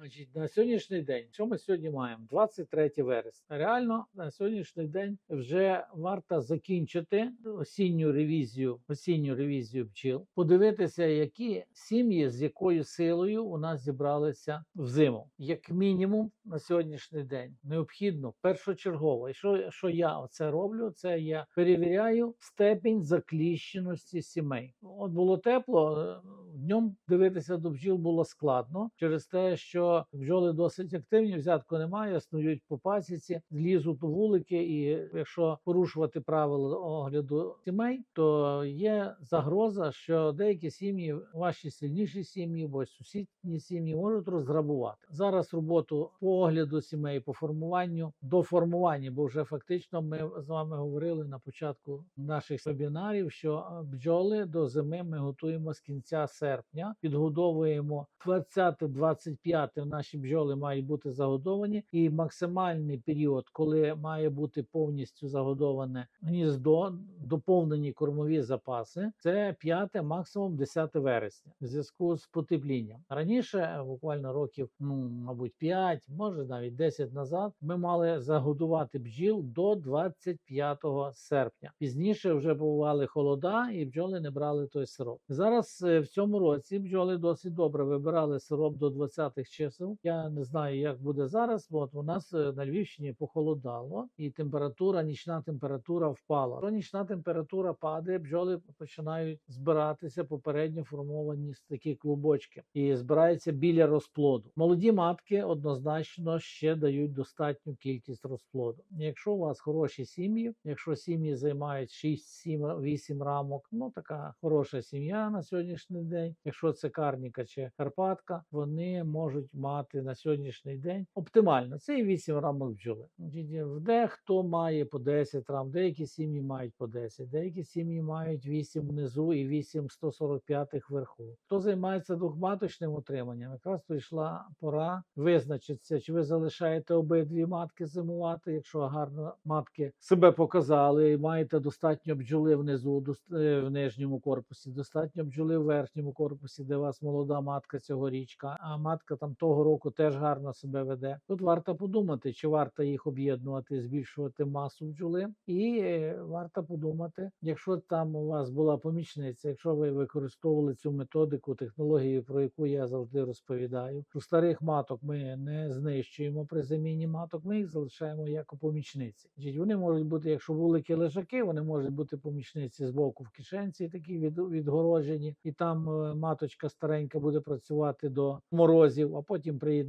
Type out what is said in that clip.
Значить, на сьогоднішній день, що ми сьогодні маємо? 23 вересня. Реально на сьогоднішній день вже варто закінчити осінню ревізію, осінню ревізію бджіл, подивитися, які сім'ї з якою силою у нас зібралися в зиму. Як мінімум на сьогоднішній день необхідно першочергово. І що, що я оце роблю? Це я перевіряю степінь закліщеності сімей. От було тепло, днем дивитися до бджіл було складно. Через те, що бджоли досить активні, взятку немає, снують по пасіці, лізуть у вулики, і якщо порушувати правила огляду сімей, то є загроза, що деякі сім'ї, ваші сильніші сім'ї, бо сусідні сім'ї можуть розграбувати. Зараз роботу по огляду сімей, по формуванню до формування, бо вже фактично ми з вами говорили на початку наших вебінарів, що бджоли до зими ми готуємо з кінця серпня, підгодовуємо 20-25 наші бджоли мають бути загодовані, і максимальний період, коли має бути повністю загодоване гніздо, доповнені кормові запаси, це 5, максимум 10 вересня, в зв'язку з потеплінням. Раніше, буквально років, ну мабуть, 5, може навіть 10 назад, ми мали загодувати бджіл до 25 серпня. Пізніше вже бували холода, і бджоли не брали той сироп. Зараз е, в цьому році бджоли досить добре вибирали сироп до 20-х чисел. Я не знаю, як буде зараз, бо от у нас е, на Львівщині похолодало, і температура, нічна температура впала. Коли нічна температура падає, бджоли починають збиратися попередньо формовані такі клубочки і збираються біля розплоду. Молоді матки однозначно ще дають достатню кількість розплоду. Якщо у вас хороші сім'ї, якщо сім'ї займають 6, 7, 8 рамок, ну така хороша сім'я на сьогоднішній день. Якщо це карніка чи карпатка, вони можуть мати на сьогоднішній день оптимально. Це і 8 рамок бджоли. Дехто має по 10 рам, деякі сім'ї мають по 10, деякі сім'ї мають 8 внизу і 8 145 вверху. Хто займається двохматочним утриманням, якраз прийшла пора визначитися, чи ви залишаєте обидві матки зимувати, якщо гарно матки себе показали, і маєте достатньо бджоли внизу, е, в нижньому корпусі, достатньо бджоли в верхньому корпусі, де вас молода матка цьогорічка, а матка там того року теж гарно себе веде. Тут варто подумати, чи варто їх об'єднувати, збільшувати масу бджоли, і е, варто подумати, якщо там у вас була помічниця, якщо ви використовували цю методику, технологію, про яку я завжди розповідаю, у старих маток ми не знищуємо при заміні маток, ми їх залишаємо як у помічниці. Вони можуть бути, якщо вулики лежаки, вони можуть бути помічниці з боку в кишенці, такі від, відгороджені, і там е, маточка старенька буде працювати до морозів, а потім приєднати.